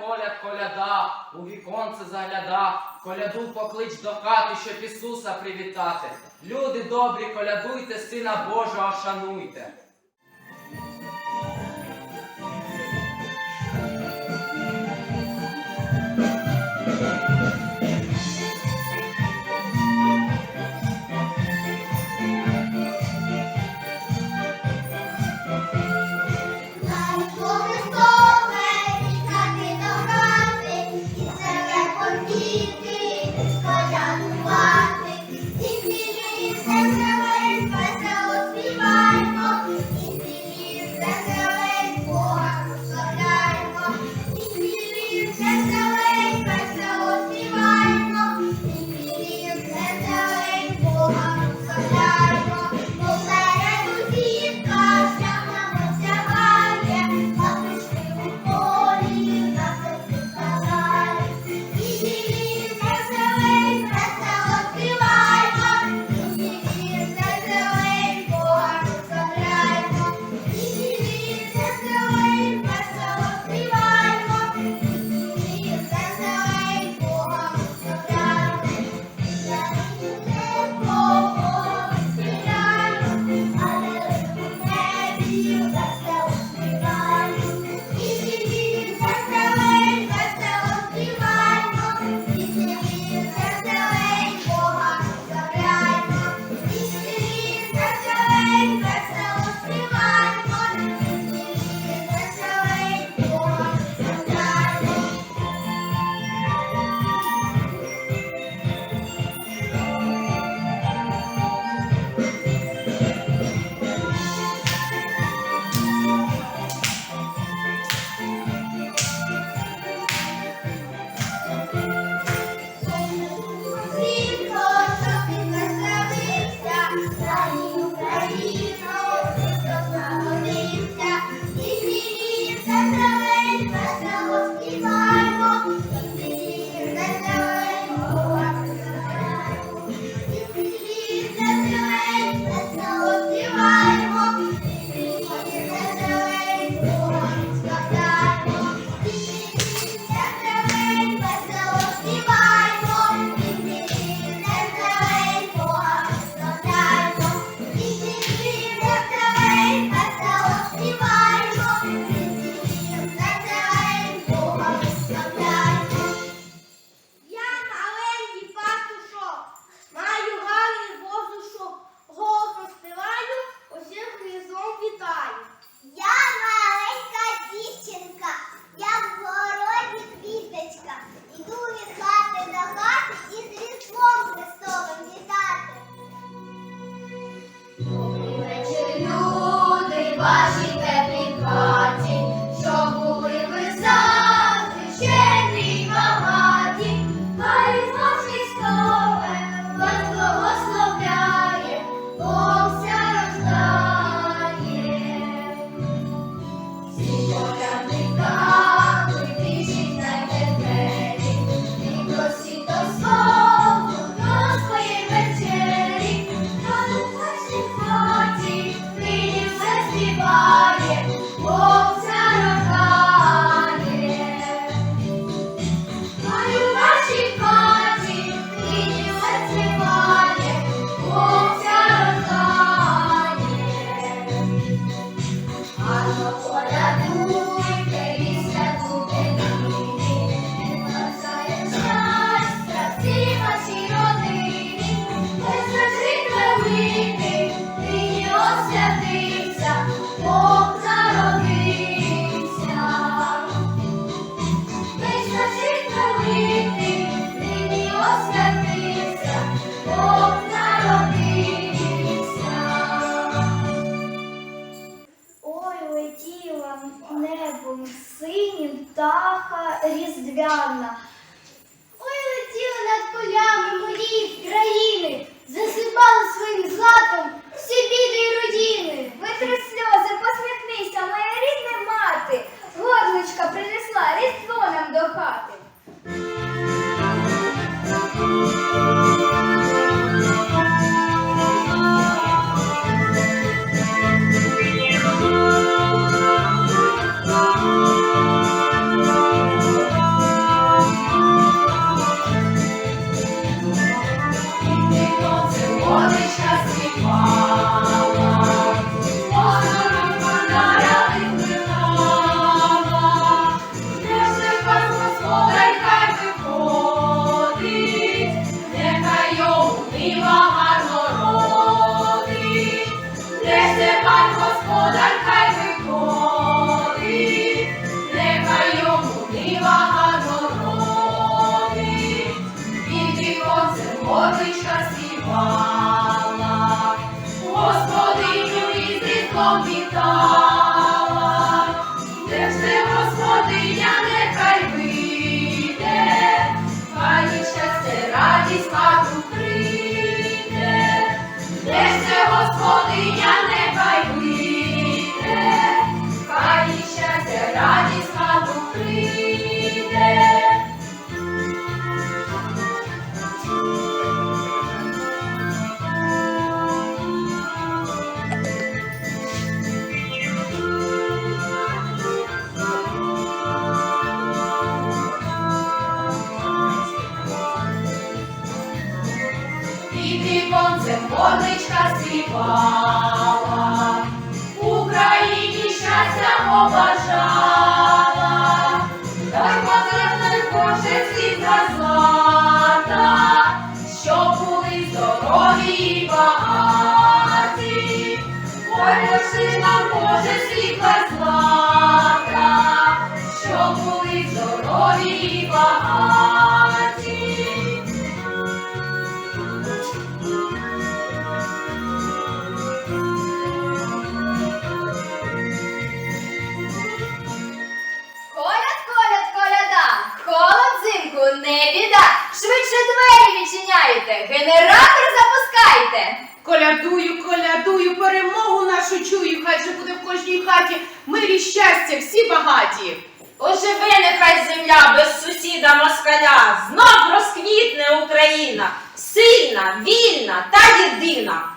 коляд коляда, у віконце загляда, коляду поклич до хати, щоб Ісуса привітати. Люди добрі, колядуйте, Сина Божого, шануйте. небом синім птаха різдвяна. Ой летіли над полями моїх країни, засипали своїм златом всі біди й родини. Витри сльози, посміхнися, моя рідна мати, горличка принесла різдво нам до хати. Jehovah Не біда! Швидше двері відчиняйте! Генератор запускайте! Колядую, колядую, перемогу нашу чую, хай же буде в кожній хаті мир і щастя, всі багаті. Оживи, нехай земля без сусіда москаля, знов розквітне Україна, сильна, вільна та єдина.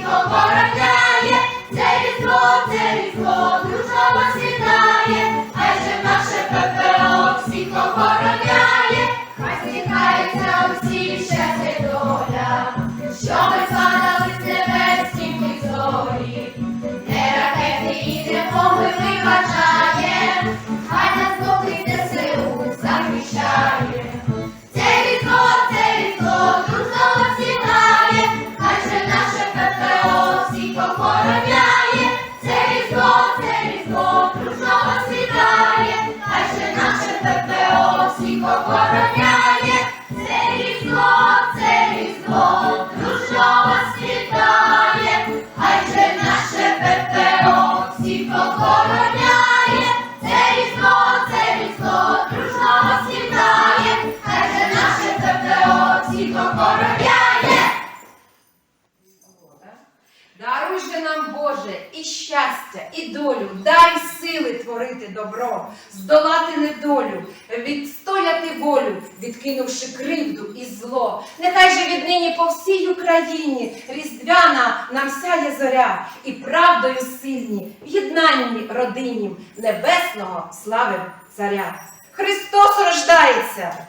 people. нам, Боже, і щастя, і долю, дай сили творити добро, здолати недолю, відстояти волю, відкинувши кривду і зло. Нехай же віднині по всій Україні різдвяна нам сяє зоря, і правдою сильні, в єднанні родині небесного слави царя. Христос рождається!